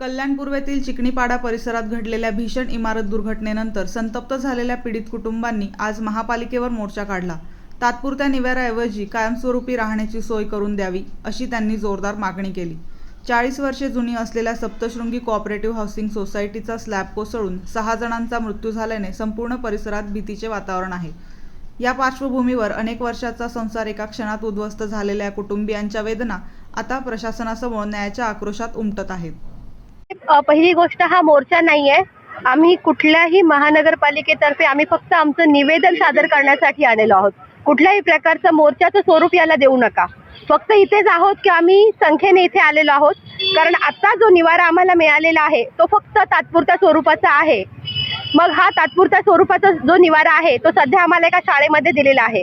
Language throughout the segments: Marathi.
कल्याण पूर्वेतील चिकणीपाडा परिसरात घडलेल्या भीषण इमारत दुर्घटनेनंतर संतप्त झालेल्या पीडित कुटुंबांनी आज महापालिकेवर मोर्चा काढला. तात्पुरत्या निवाऱ्याऐवजी कायमस्वरूपी राहण्याची सोय करून द्यावी अशी त्यांनी जोरदार मागणी केली. चाळीस वर्षे जुनी असलेल्या सप्तशृंगी कोऑपरेटिव्ह हाऊसिंग सोसायटीचा स्लॅब कोसळून सहा जणांचा मृत्यू झाल्याने संपूर्ण परिसरात भीतीचे वातावरण आहे. या पार्श्वभूमीवर अनेक वर्षाचा संसार एका क्षणात उद्ध्वस्त झालेल्या कुटुंबियांच्या वेदना आता प्रशासनासमोर न्यायाच्या आक्रोशात उमटत आहेत. पहिली गोष्ट हा मोर्चा नाहीये. आम्ही कुठल्याही महानगरपालिकेतर्फे आम्ही फक्त आमचं निवेदन सादर करण्यासाठी आलेलो आहोत. कुठल्याही प्रकारचं मोर्चाचं स्वरूप याला देऊ नका. फक्त इथेच आहोत की आम्ही संख्येने इथे आलेलो आहोत. कारण आता जो निवारा आम्हाला मिळालेला आहे तो फक्त तात्पुरत्या स्वरूपाचा आहे. मग हा तात्पुरत्या स्वरूपाचा जो निवारा आहे तो सध्या आम्हाला एका शाळेमध्ये दिलेला आहे.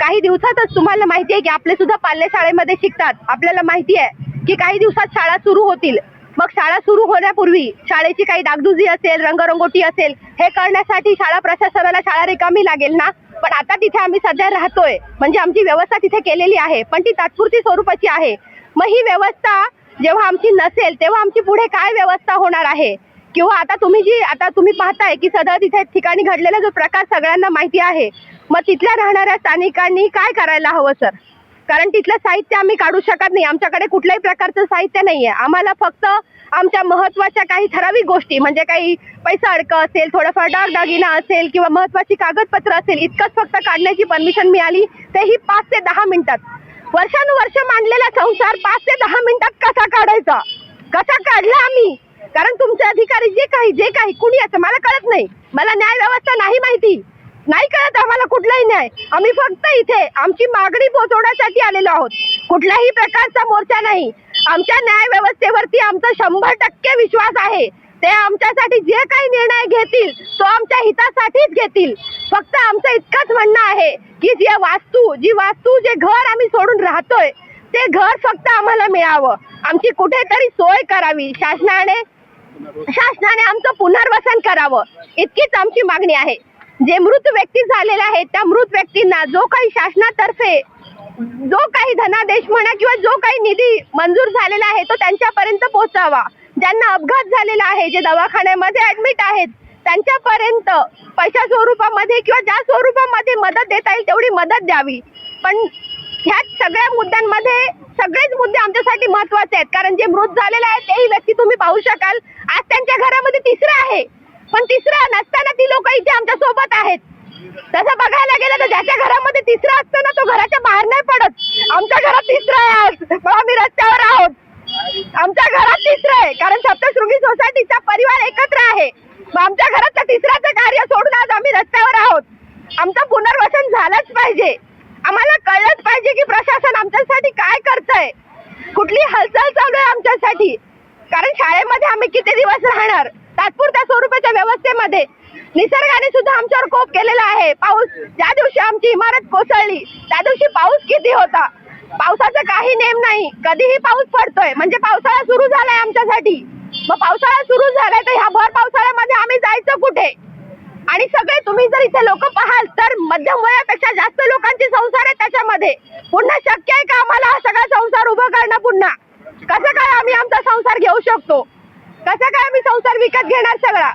काही दिवसातच तुम्हाला माहिती आहे की आपले सुद्धा पाल्य शाळेमध्ये शिकतात. आपल्याला माहिती आहे की काही दिवसात शाळा सुरू होतील. मग शाळा सुरू होण्यापूर्वी शाळेची काही डागडुजी असेल रंगरंगोटी असेल हे करण्यासाठी शाळा प्रशासनाला शाळा रिकामी लागेल ना? पण आता तिथे आम्ही सध्या राहतोय. म्हणजे आमची व्यवस्था तिथे केलेली आहे पण ती तात्पुरती स्वरूपाची आहे. मग ही व्यवस्था जेव्हा आमची नसेल तेव्हा आमची पुढे काय व्यवस्था होणार आहे? किंवा आता तुम्ही जी आता तुम्ही पाहताय की सध्या तिथे ठिकाणी घडलेला जो प्रकार सगळ्यांना माहिती आहे. मग तिथल्या राहणाऱ्या स्थानिकांनी काय करायला हवं सर? कारण तिथलं साहित्य आम्ही काढू शकत नाही. आमच्याकडे कुठल्याही प्रकारचं साहित्य नाहीये. आम्हाला फक्त आमच्या महत्त्वाच्या काही ठराविक गोष्टी म्हणजे काही पैसा अडकं असेल थोडंफार दागदागिना असेल किंवा महत्वाची कागदपत्र असेल इतकंच फक्त काढण्याची परमिशन मिळाली तेही पाच ते दहा मिनिटात. वर्षानुवर्ष मांडलेला संसार पाच ते दहा मिनिटात कसा काढायचा? कसा काढला आम्ही? कारण तुमचे अधिकारी जे काही जे काही कुणी असं मला कळत नाही. मला न्याय व्यवस्था नाही माहिती. नाही कळत आम्हाला कुठलाही न्याय. आम्ही फक्त इथे आमची मागणी पोहोचवण्यासाठी आलेलो आहोत. कुठल्याही प्रकारचा मोर्चा नाही. आमच्या न्याय व्यवस्थेवरती आमचा शंभर टक्के विश्वास आहे. ते आमच्यासाठी जे काही निर्णय घेतील तो आमच्या हितासाठीच घेतील. फक्त आमचं इतकंच म्हणणं आहे की जे वास्तू जी वास्तू जे घर आम्ही सोडून राहतोय ते घर फक्त आम्हाला मिळावं. आमची कुठेतरी सोय करावी. शासनाने शासनाने आमचं पुनर्वसन करावं. इतकीच आमची मागणी आहे. जे मृत व्यक्ती झालेले आहेत त्या मृत व्यक्तींना जो काही शासनातर्फे जो काही धनादेश म्हणा किंवा जो काही निधी मंजूर झालेला आहे तो त्यांच्यापर्यंत पोहोचावा. ज्यांना अपघात झालेला आहे जे दवाखान्यामध्ये ऍडमिट आहेत त्यांच्यापर्यंत पैशा स्वरूपामध्ये किंवा ज्या स्वरूपामध्ये मदत देता येईल तेवढी मदत द्यावी. पण ह्या सगळ्या मुद्द्यांमध्ये सगळेच मुद्दे आमच्यासाठी महत्त्वाचे आहेत. कारण जे मृत झालेले आहेत तेही व्यक्ती तुम्ही पाहू शकाल. आज त्यांच्या घरामध्ये तिसरं आहे. पण तिसरा नसताना ती लोक इथे आमच्यासोबत आहेत. तसं बघायला गेलं तर ज्याच्या घरामध्ये तिसरा असतं ना तो घराच्या बाहेर नाही पडत. आमच्या घरात तिसरा आहे आज. आम्ही रस्त्यावर आहोत. आमच्या घरात तिसरं आहे. कारण सप्तशृंगी सोसायटीचा परिवार एकत्र आहे. आमच्या घरात तिसऱ्याचं कार्य सोडून आज आम्ही रस्त्यावर आहोत. आमचं पुनर्वसन झालंच पाहिजे. आम्हाला कळलंच पाहिजे की प्रशासन आमच्यासाठी काय करतंय. कुठली हालचाल चालू आहे आमच्यासाठी? कारण शाळेमध्ये आम्ही किती दिवस राहणार? तात्पुरत्या स्वरूपाच्या व्यवस्थेमध्ये निसर्गाने सुद्धा आमच्यावर कोप केलेला आहे. पाऊस ज्या दिवशी आमची इमारत कोसळली त्या दिवशी पाऊस किती होता? पावसाचा काही नेम नाही. कधीही पाऊस पडतोय. म्हणजे पावसाळा सुरू झालाय आमच्यासाठी. मग पावसाळा सुरू झालाय तर ह्या भर पावसाळ्यामध्ये आम्ही जायचं कुठे? आणि सगळे तुम्ही जर इथे लोक पाहाल तर मध्यम वयापेक्षा जास्त लोकांचे संसार आहेत त्याच्यामध्ये. पुन्हा शक्य आहे का आम्हाला हा सगळा संसार उभं करणं पुन्हा? कसं काय आम्ही आमचा संसार घेऊ शकतो? कसं काय आम्ही संसार विकत घेणार सगळा?